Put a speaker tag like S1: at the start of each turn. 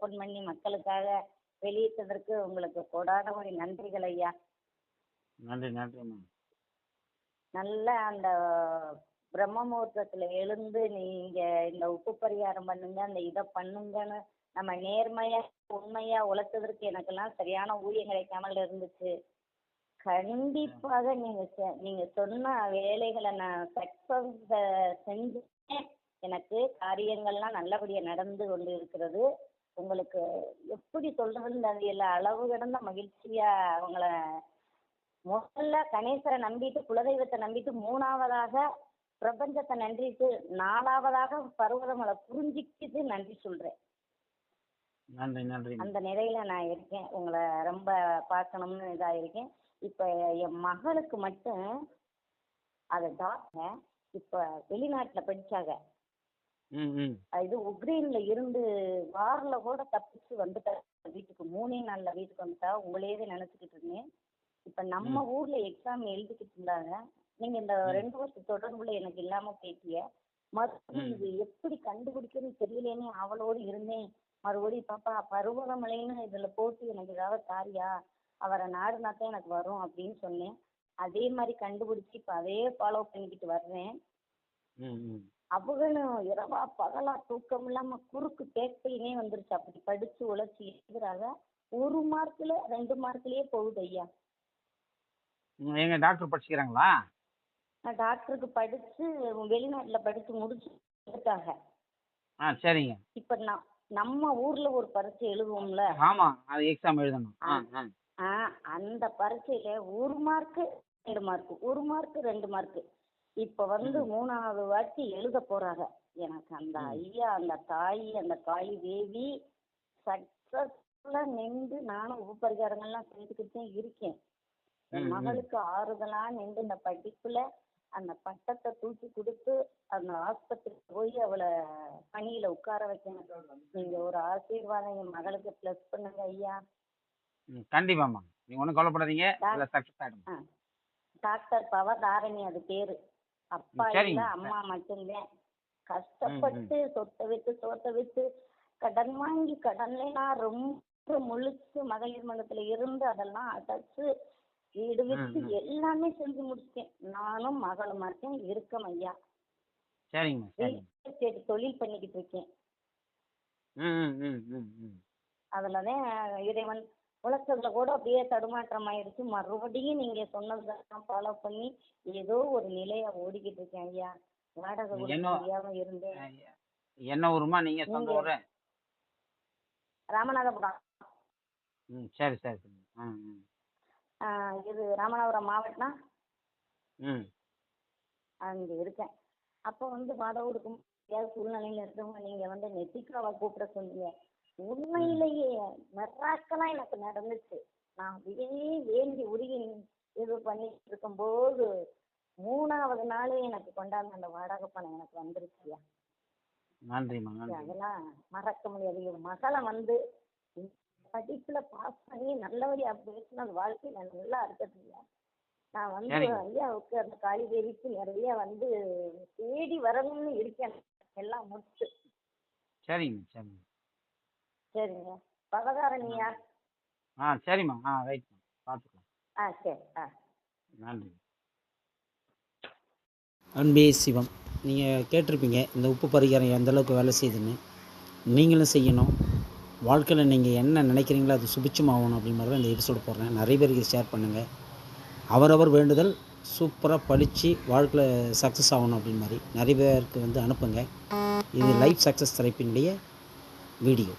S1: Open பண்ணி மக்களுக்காக வெளியிட்டதற்கு உங்களுக்கு கொடான ஒரு நன்றிகள் ஐயா.
S2: நன்றி நன்றிம்மா
S1: நல்ல அந்த பிரம்ம முகூர்த்தத்தில் எழுந்து நீங்க இந்த உப்பு பரிகாரம் பண்ணுங்க அந்த இதை பண்ணுங்கன்னு நம்ம நேர்மையா உண்மையா உழைச்சதற்கு எனக்கெல்லாம் சரியான ஊதியம் கிடைக்காமல் இருந்துச்சு. கண்டிப்பாக நீங்க செ- நீங்க சொன்ன வேலைகளை நான் சக்சஸ் செஞ்சேன் எனக்கு காரியங்கள்லாம் நல்லபடியா நடந்து கொண்டு இருக்கிறது உங்களுக்கு எப்படி சொல்றதுன்னு தெரியல. அளவு கடந்த மகிழ்ச்சியா அவங்கள முதல்ல கணேசரை நம்பிட்டு குலதெய்வத்தை நம்பிட்டு மூணாவதாக பிரபஞ்சத்தை நன்றிட்டு நாலாவதாக பருவதமலை புரிஞ்சிக்கிட்டு நன்றி சொல்றேன்.
S2: நன்றி நன்றி.
S1: அந்த நிலையில நான் இருக்கேன். உங்களை ரொம்ப பார்க்கணும்னு இதா இருக்கேன். இப்ப என் மகளுக்கு மட்டும் அதை டாக்டர் இப்ப வெளிநாட்டுல
S2: ம்
S1: இது உக்ரைன்ல இருந்து வாரில் கூட தப்பிச்சு வந்துட்டா வீட்டுக்கு மூணே நாள்ல வீட்டுக்கு வந்துட்டா உங்களையே நினைச்சுக்கிட்டு இருந்தேன். இப்ப நம்ம ஊர்ல எக்ஸாம் எழுதிக்கிட்டு இருந்தாங்க. நீங்க இந்த ரெண்டு வருஷம் தொடர்புல எனக்கு இல்லாம போயிட்டீங்க. மறுபடியும் இது எப்படி கண்டுபிடிக்கணும்னு தெரியலேன்னு அவளோடு இருந்தேன். மறுபடியும் பாப்பா பருவதமலைன்னு இதுல போட்டு எனக்கு ஏதாவது தாரியா? அவரை நாடுனாத்தான் எனக்கு வரும் அப்படின்னு சொன்னேன். அதே மாதிரி கண்டுபிடிச்சு இப்ப அதே ஃபாலோ பண்ணிக்கிட்டு வர்றேன்.
S2: ம் ம்
S1: அவங்களும் இரவா பகலா தூக்கம் இல்லாம குறுக்கு பேக்கையினே வந்துருச்சு. அப்படி படிச்சு உழைச்சி எழுதுறாங்க. ஒரு மார்க்ல ரெண்டு மார்க்லயே போகுது ஐயா.
S2: எங்க டாக்டர் படிச்சுக்கிறாங்களா?
S1: டாக்டருக்கு படிச்சு வெளிநாட்டுல படிச்சு முடிச்சு வந்துட்டாங்க
S2: ஆ சரிங்க.
S1: இப்ப நான் நம்ம ஊர்ல ஒரு பரீட்சை எழுதுவோம்ல.
S2: ஆமா அது எக்ஸாம் எழுதணும்.
S1: அந்த பரீட்சையில ஒரு மார்க்கு ரெண்டு மார்க் ஒரு மார்க் ரெண்டு மார்க் இப்ப வந்து மூணாவது வாட்டி எழுத போறாங்க. எனக்கு அந்த ஐயா அந்த தாய் அந்த காளி தேவி சக்சஸ்ஃபுல்லா நின்று நானும் உபரிகாரங்கள்லாம் செய்துக்கிட்டு இருக்கேன். என். மகளுக்கு ஆறுதலா நின்று இந்த படிப்புல அந்த பட்டத்தை தூக்கி கொடுத்து அந்த ஆஸ்பத்திரிக்கு போய் அவளை பணியில உட்கார வைக்கணும். நீங்க ஒரு ஆசீர்வாதம் என் மகளுக்கு ப்ளஸ் பண்ணுங்க ஐயா.
S2: ம் கண்டிப்பாம்மா. நீங்க ஒன்றும் கவலைப்படாதீங்க.
S1: டாக்டர் பவதாரணி அது பேரு. அப்பா. இல்ல அம்மா மட்டும்தான். கஷ்டப்பட்டு சொத்தை விட்டு சோத்தை விட்டு கடன் வாங்கி கடன்ல நான் ரொம்ப முழிச்சு மகளிர் மன்றத்துல இருந்து அதெல்லாம் அடைச்சு வீடு
S2: ம்.
S1: எல்லாமே செஞ்சு முடிச்சிட்டேன். நானும் மகளும் மட்டும் இருக்கேன் ஐயா.
S2: சரிங்க
S1: சரி தொழில் பண்ணிக்கிட்டு இருக்கேன். அதுலதான் இறைவன் உழைச்சதுல கூட அப்படியே தடுமாற்றம் ஆயிடுச்சு மறுபடியும் நீங்க சொன்னதெல்லாம் ஃபாலோ பண்ணி ஏதோ ஒரு நிலைய ஓடிக்கிட்டு இருக்கேன் ஐயா. வாடகை கொடுக்க
S2: என்ன-
S1: முடியாம இருந்தேன்.
S2: என்ன ஊருமா? நீங்க சொந்த ஊரு.
S1: ராமநாதபுரம்.
S2: ம் சரி சரி சரி. ம்
S1: இது ராமநாதபுரம் மாவட்டம்
S2: ம்.
S1: அங்க இருக்கேன். அப்போ வந்து வாடகை கொடுக்க முடியாத சூழ்நிலையில இருக்கவங்க நீங்க வந்து நெத்திக்காவை கூப்பிட சொன்னீங்க. உண்மையிலேயே மெராக்கெல்லாம் எனக்கு நடந்துச்சு. நான் அப்படியே வேண்டி உருகி இது பண்ணிட்டு இருக்கும்போது மூணாவது நாளே எனக்கு கொண்டாந்து அந்த வாடகை பணம் எனக்கு வந்துருச்சுயா.
S2: நன்றிம்மா நன்றி.
S1: அதெல்லாம் மறக்க முடியாது. என் மகளை வந்து படிப்புல பாஸ் பண்ணி நல்லபடியா பேசின வாழ்க்கையில நல்லா இருக்கட்டும் நான் வந்து. ஐயாவுக்கு அந்த காளிதேவிக்கு நிறைய வந்து தேடி வரணும்னு இருக்கேன். எல்லாம் முடிச்சு.
S2: சரிங்க சரிங்க.
S1: சரிங்க. பவதாரணியா
S2: ஆ சரிம்மா. ஆ ரைட்மா பார்த்துக்கலாம்
S1: ஆ சரி. ஆ.
S2: நன்றி.
S3: அன்பே சிவம். நீங்கள் கேட்டிருப்பீங்க இந்த உப்பு பரிகாரம் எந்த அளவுக்கு வேலை செய்யுதுன்னு. நீங்களும் செய்யணும். வாழ்க்கையில் நீங்கள் என்ன நினைக்கிறீங்களோ அது சுபிச்சமாகணும் அப்படிங்கிற மாதிரி இந்த எபிசோடு போடுறேன். நிறைய பேருக்கு ஷேர் பண்ணுங்கள் அவரவர் வேண்டுதல் சூப்பராக படித்து வாழ்க்கையில் சக்ஸஸ் ஆகணும் அப்படின்னு மாதிரி நிறைய பேருக்கு வந்து அனுப்புங்க. இது லைஃப் சக்ஸஸ் தெரப்பினுடைய வீடியோ